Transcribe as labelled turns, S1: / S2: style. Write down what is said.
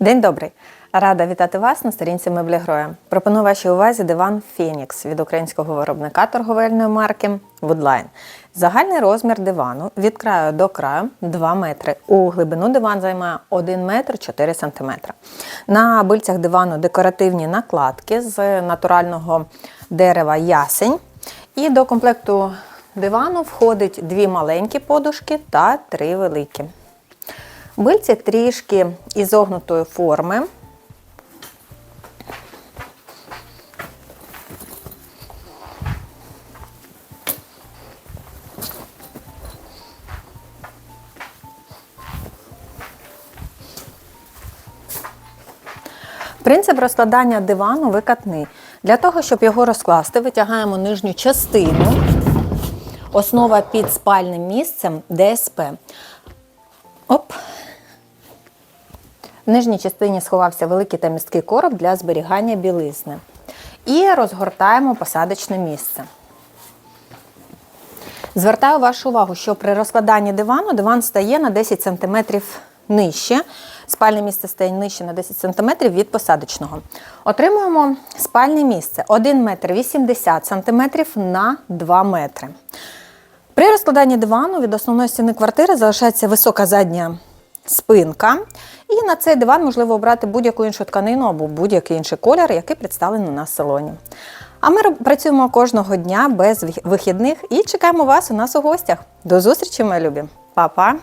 S1: День добрий! Рада вітати вас на сторінці Меблі Гроя. Пропоную вашій увазі диван Phoenix від українського виробника торговельної марки Woodline. Загальний розмір дивану від краю до краю 2 метри. У глибину диван займає 1 метр 4 сантиметри. На бильцях дивану декоративні накладки з натурального дерева ясень. І до комплекту дивану входить дві маленькі подушки та три великі. Бильці трішки ізогнутої форми. Принцип розкладання дивану викатний. Для того, щоб його розкласти, витягаємо нижню частину. Основа під спальним місцем ДСП. Оп. В нижній частині сховався великий та місткий короб для зберігання білизни. І розгортаємо посадочне місце. Звертаю вашу увагу, що при розкладанні дивану диван стає на 10 см нижче. Спальне місце стає нижче на 10 см від посадочного. Отримуємо спальне місце 1 метр 80 см на 2 метри. При розкладанні дивану від основної стіни квартири залишається висока задня спинка. І на цей диван можливо обрати будь-яку іншу тканину або будь-який інший колір, який представлений в салоні. А ми працюємо кожного дня без вихідних і чекаємо вас у нас у гостях. До зустрічі, мої любі! Па-па!